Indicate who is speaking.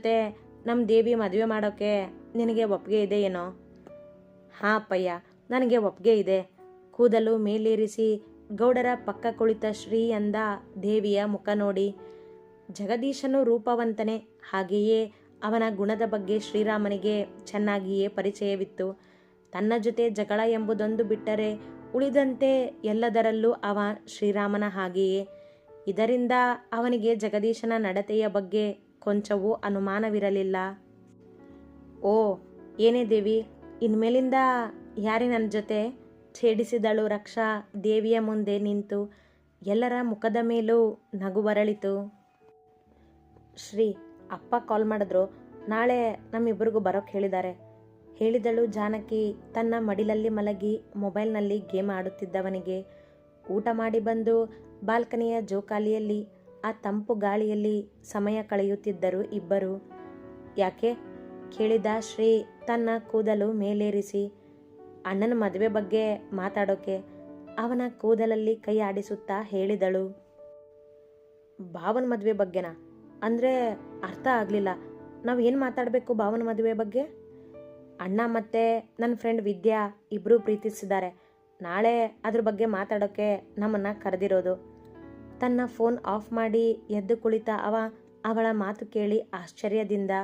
Speaker 1: ಮತ್ತೆ ನಮ್ಮ ದೇವಿ ಮದುವೆ ಮಾಡೋಕ್ಕೆ ನಿನಗೆ ಒಪ್ಪಿಗೆ ಇದೆ ಏನೋ? ಹಾಂ ಅಪ್ಪಯ್ಯ, ನನಗೆ ಒಪ್ಪಿಗೆ ಇದೆ. ಕೂದಲು ಮೇಲೇರಿಸಿ ಗೌಡರ ಪಕ್ಕ ಕುಳಿತ ಶ್ರೀ ಎಂದ ದೇವಿಯ ಮುಖ ನೋಡಿ. ಜಗದೀಶನು ರೂಪವಂತನೆ, ಹಾಗೆಯೇ ಅವನ ಗುಣದ ಬಗ್ಗೆ ಶ್ರೀರಾಮನಿಗೆ ಚೆನ್ನಾಗಿಯೇ ಪರಿಚಯವಿತ್ತು. ತನ್ನ ಜೊತೆ ಜಗಳ ಎಂಬುದೊಂದು ಬಿಟ್ಟರೆ ಉಳಿದಂತೆ ಎಲ್ಲದರಲ್ಲೂ ಅವ ಶ್ರೀರಾಮನ ಹಾಗೆಯೇ. ಇದರಿಂದ ಅವನಿಗೆ ಜಗದೀಶನ ನಡತೆಯ ಬಗ್ಗೆ ಕೊಂಚವೂ ಅನುಮಾನವಿರಲಿಲ್ಲ. ಓ, ಏನೇ ದೇವಿ, ಇನ್ಮೇಲಿಂದ ಯಾರೇ ನನ್ನ ಜೊತೆ ಛೇಡಿಸಿದಳು ರಕ್ಷಾ ದೇವಿಯ ಮುಂದೆ ನಿಂತು ಎಲ್ಲರ ಮುಖದ ಮೇಲೂ ನಗು ಬರಳಿತು. ಶ್ರೀ, ಅಪ್ಪ ಕಾಲ್ ಮಾಡಿದ್ರು, ನಾಳೆ ನಮ್ಮಿಬ್ಬರಿಗೂ ಬರೋಕ್ಕೆ ಹೇಳಿದ್ದಾರೆ. ಹೇಳಿದಳು ಜಾನಕಿ ತನ್ನ ಮಡಿಲಲ್ಲಿ ಮಲಗಿ ಮೊಬೈಲ್ನಲ್ಲಿ ಗೇಮ್ ಆಡುತ್ತಿದ್ದವನಿಗೆ. ಊಟ ಮಾಡಿ ಬಂದು ಬಾಲ್ಕನಿಯ ಜೋಕಾಲಿಯಲ್ಲಿ ಆ ತಂಪು ಗಾಳಿಯಲ್ಲಿ ಸಮಯ ಕಳೆಯುತ್ತಿದ್ದರು ಇಬ್ಬರು. ಯಾಕೆ? ಕೇಳಿದ ಶ್ರೀ ತನ್ನ ಕೂದಲು ಮೇಲೇರಿಸಿ. ಅಣ್ಣನ ಮದುವೆ ಬಗ್ಗೆ ಮಾತಾಡೋಕೆ. ಅವನ ಕೂದಲಲ್ಲಿ ಕೈ ಆಡಿಸುತ್ತಾ ಹೇಳಿದಳು. ಭಾವನ ಮದುವೆ ಬಗ್ಗೆನಾ? ಅಂದರೆ ಅರ್ಥ ಆಗಲಿಲ್ಲ. ನಾವು ಏನು ಮಾತಾಡಬೇಕು ಭಾವನ ಮದುವೆ ಬಗ್ಗೆ? ಅಣ್ಣ ಮತ್ತು ನನ್ನ ಫ್ರೆಂಡ್ ವಿದ್ಯಾ ಇಬ್ಬರೂ ಪ್ರೀತಿಸಿದ್ದಾರೆ. ನಾಳೆ ಅದ್ರ ಬಗ್ಗೆ ಮಾತಾಡೋಕ್ಕೆ ನಮ್ಮನ್ನು ಕರೆದಿರೋದು. ತನ್ನ ಫೋನ್ ಆಫ್ ಮಾಡಿ ಎದ್ದು ಕುಳಿತ ಅವ ಅವಳ ಮಾತು ಕೇಳಿ ಆಶ್ಚರ್ಯದಿಂದ